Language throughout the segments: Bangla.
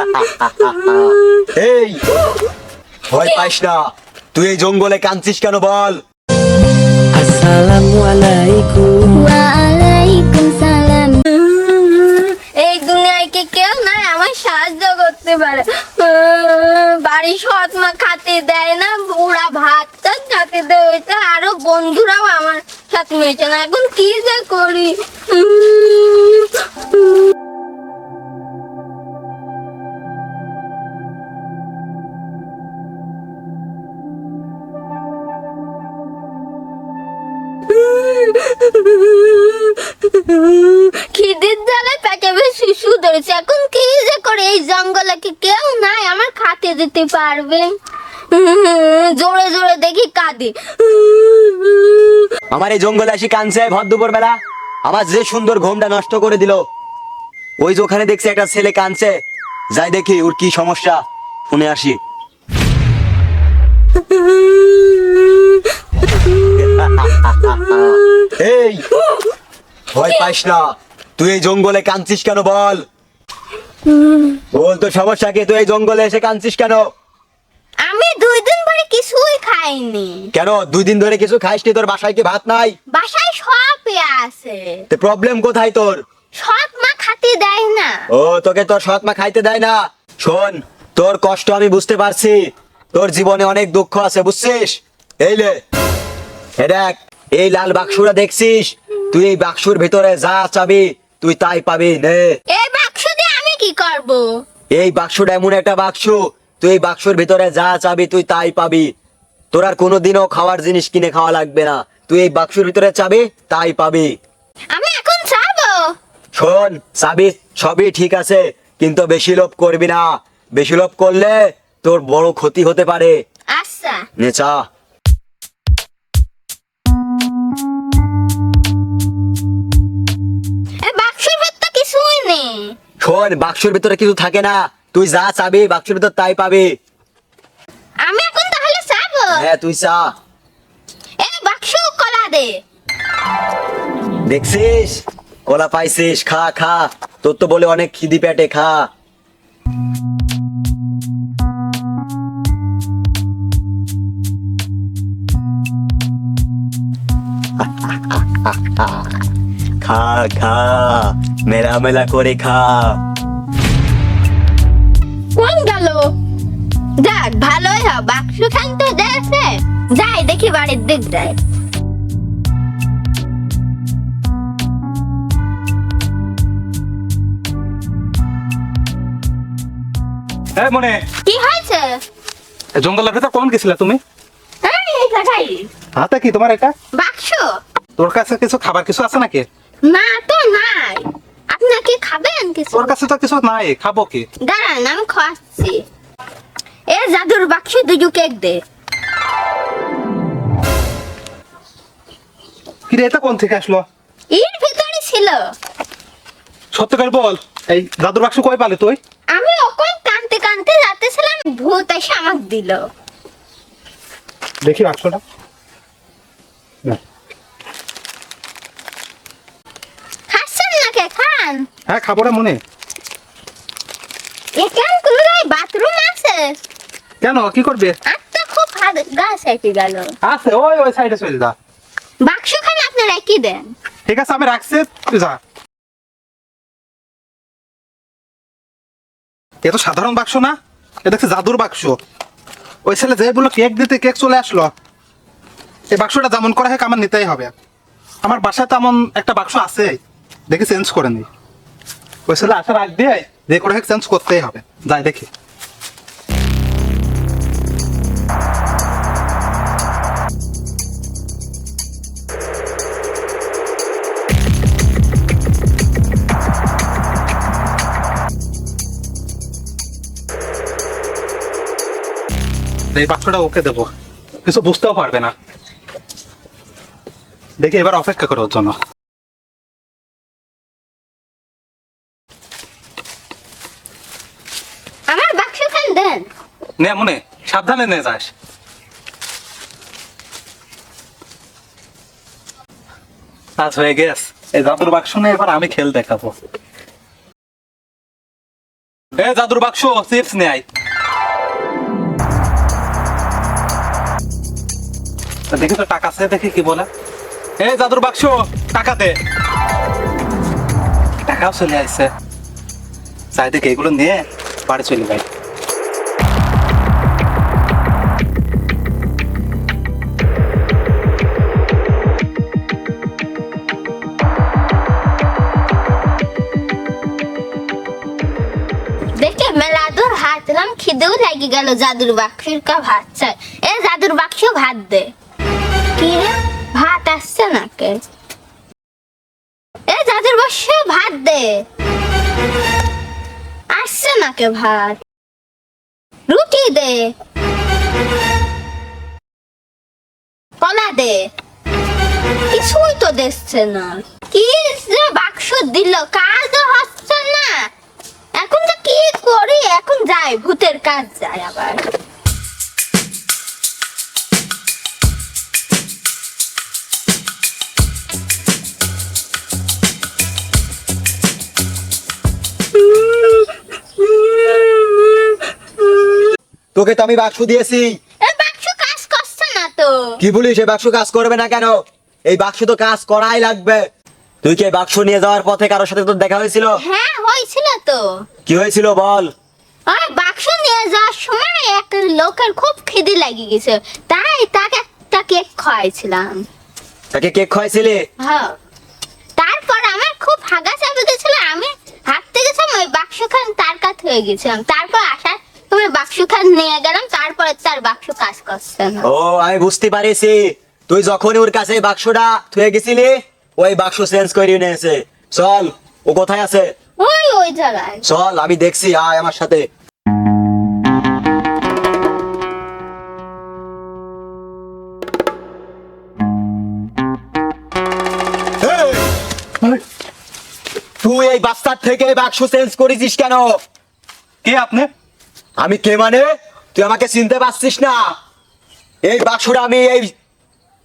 এই ভয় পাইস না। তুই এই জঙ্গলে কাঁদছিস কেন বল? আসসালামু আলাইকুম। ওয়ালাইকুম সালাম। এই দুনিয়ায় কি কেউ নাই? আমার সাহায্য করতে পারে। বাড়ি সৎ মা খাতে দেয় না ওরা ভাত টাত খাতে দেয়। ওইটা আরও বন্ধুরাও আমার সাথে মেয়েছে না। এখন কি যে করি? খিদের জ্বালায় পেটে বেশ শিশু এখন কি যে করে এই জঙ্গলে কি কেউ নাই, আমার খাতে দিতে পারবে। জোরে জোরে দেখি কাঁদে। আমার এই জঙ্গলে আসি কানছে ভর দুপুর বেলা। আমার যে সুন্দর ঘুমটা নষ্ট করে দিল। ওই যে ওখানে দেখছি একটা ছেলে কানছে যাই দেখি ওর কি সমস্যা। শুনে আসি। এই ভয় পাইস না। তুই এই জঙ্গলে কাঁদছিস কেন বল? বল তো সমস্যা কি তুই এই জঙ্গলে এসে কাঁদছিস কেন? আমি দুই দিন ধরে কিছুই খাইনি। কেন দুই দিন ধরে কিছু খাইসনি? তোর বাসায় কি ভাত নাই? বাসায় সবই আছে। তে প্রবলেম কোথায় তোর? সৎ মা খাতে দেয় না। ও তোকে তোর সৎ মা খাইতে দেয় না। শোন তোর কষ্ট আমি বুঝতে পারছি। তোর জীবনে অনেক দুঃখ আছে বুঝছিস? এই লে এ দেখ এই লাল বাক্সটা দেখছিস? তুই এই বাক্সুর ভিতরে যা চাবি তুই তাই পাবি নে। এই বাক্স দিয়ে আমি কি করব? এই বাক্সটা এমন একটা বাক্স তুই এই বাক্সর ভিতরে যা চাবি তুই তাই পাবি। তোর আর কোনোদিনও খাওয়ার জিনিস কিনে খাওয়া লাগবে না। তুই এই বাক্সর ভিতরে চাবি তাই পাবি। আমি এখন যাব শোন চাবি সবই ঠিক আছে কিন্তু বেশি লোভ করবি না। বেশি লোভ করলে তোর বড় ক্ষতি হতে পারে। আচ্ছা। নেচা এই শোন বাক্সর ভিতরে কিছু থাকে না। তুই যা চাবি বাক্সর ভিতর তাই পাবি। আমি এখন তাহলে যাব হ্যাঁ তুই চা। এই বাক্স কলা দে। দেখছিস? কলা পাইছিস খা খা। তোর তো বলে অনেক খিদি পেটে খা। খা খা মেলা মেলা করে খা। কোন গেল? যাক ভালোই হয় বাক্স খানতে দেখছে যাই দেখি বাড়ির দিক যায়। মনে। কি হয়েছে? জঙ্গলের ভেতর কোন গেছিলা তুমি? এই, হাতে কি তোমার এটা? বাক্স? তোর কাছে কিছু খাবার কিছু আছে নাকি? না তো নাই। আপনাকে খাবেন কিছু তোর কাছে তো কিছু নাই খাব কি? দাঁড়ান আমি খাওয়াচ্ছি এ জাদুর বাক্স দুজু কেক দে। কিরে এটা কোন থেকে আসলো? এর ভিতরে ছিল। সত্যি করে বল এই দাদুর বাক্স কই পালে তুই? আমি ওকন কানতে কানতে যাতেছিলাম ভূত এসে আমাকে দিল। দেখি বাক্সটা। না। খাচ্ছেন নাকি খান হ্যাঁ খাব রে মনে। এখান কোনো বাথরুম আছে। কেন? কি করবে? আর খুব গাছ এসে গেল আছে ওই ওই সাইডে চলে যা। বাক্স খান আপনারা কি দেন। ঠিক আছে আমি রাখছি যা। এ তো সাধারণ বাক্স না? এ দেখছি জাদুর বাক্স। ওই ছেলে যে বলল কেক দিতে কেক চলে আসলো। এই বাক্সটা যেমন করা আমার নিতেই হবে। আমার বাসায় তেমন একটা বাক্স আছে। দেখি চেঞ্জ করে নি। ওই ছেলে আসার আগ দিয়ে যে করে হোক চেঞ্জ করতেই হবে। যাই, দেখি। এই বাক্সটা ওকে দেবো। কিছু বুঝতেও পারবে না। দেখি, এবার অপেক্ষা করো ওর জন্য আমার বাক্স খান দেন নে মনে, সাবধানে নে যাস। আজ হয়ে গেছ। এই জাদুর বাক্স নিয়ে এবার আমি খেল দেখাবো। এ জাদুর বাক্স, চিপস নেয় দেখি তো টাকা আছে দেখি কি বলে। এ জাদুর বাক্স, টাকা দে। টাকাও চলে আসছে। চাই দেখে এগুলো নিয়ে বাড়ি চলে যাই। খিদেও লাগি গেল জাদুর বাক্সের কা ভাত চাই এ জাদুর বাক্স ভাত দে। কি ভাত আসছে এ জাদুর বাক্স ভাত দে। আসছে ভাত? রুটি দে। কলা দে। কিছুই তো দেখছে না। কি যে বাক্স দিল, কাজ হচ্ছে না। কি করি এখন যাই ভূতের কাজ যায় আবার। তোকে তো আমি বাক্স দিয়েছি। এ বাক্স কাজ করছে না তো। কি বলিস এই বাক্স কাজ করবে না কেন? এই বাক্স তো কাজ করাই লাগবে। তুই কি বাক্স নিয়ে যাওয়ার পথে কারোর সাথে তোর দেখা হয়েছিল? হ্যাঁ হয়েছিল তো। কি হয়েছিল বল? ওই বাক্স নিয়ে যাওয়ার সময় এক লোকের খুব খিদে লেগে গেছে তাই তাকে একটা কেক খাওয়াইছিলাম। তাকে কেক খাওয়াইছিলি? হ্যাঁ। তারপর আমার খুব হাগা চাপে গেছিল আমি হাঁটতে গেছিলাম ওই বাক্সখান তার কাছে হয়ে গেছিলাম। তারপর আসার তুমি বাক্সখান নিয়ে গেলাম তারপরে তার বাক্স কাজ করছে না। ও আমি বুঝতে পারিছি। তুই যখন ওর কাছে বাক্সটা থুয়ে গেছিলি ওই বাক্স চেঞ্জ করে নিয়েছে। চল ও কোথায় আছে? ওই ওই জায়গায়। চল আমি দেখছি আয় আমার সাথে। তুই এই বাচ্চার থেকে বাক্স চেঞ্জ করেছিস কেন? কে আপনি? আমি কে মানে? তুই আমাকে চিনতে পারছিস না। এই বাক্সটা আমি এই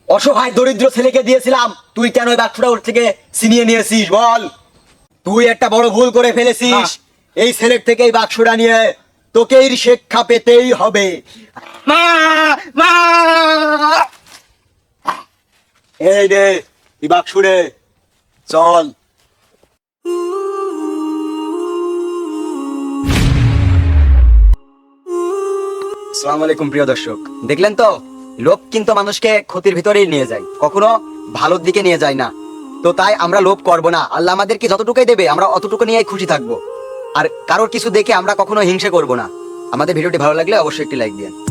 অসহায় দরিদ্র ছেলেকে দিয়েছিলাম। তুই কেন ওই বাক্সটা ওর থেকে ছিনিয়ে নিয়েছিস বল? তুই একটা বড় ভুল করে ফেলেছিস। এই ছেলের থেকে এই বাক্সটা নিয়ে তোকে এর শিক্ষা পেতেই হবে। মা মা। এই রে এই বাক্স রে চল। আসসালামু আলাইকুম প্রিয় দর্শক। দেখলেন তো? লোভ কিন্তু মানুষকে ক্ষতির ভিতরেই নিয়ে যায়, কখনো ভালোর দিকে নিয়ে যায় না। তো তাই আমরা লোভ করব না। আল্লাহ আমাদেরকে যতটুকুই দেবে, আমরা অতটুকু নিয়েই খুশি থাকব। আর কারোর কিছু দেখে আমরা কখনো হিংসা করব না। আমাদের ভিডিওটি ভালো লাগলে অবশ্যই একটি লাইক দিন।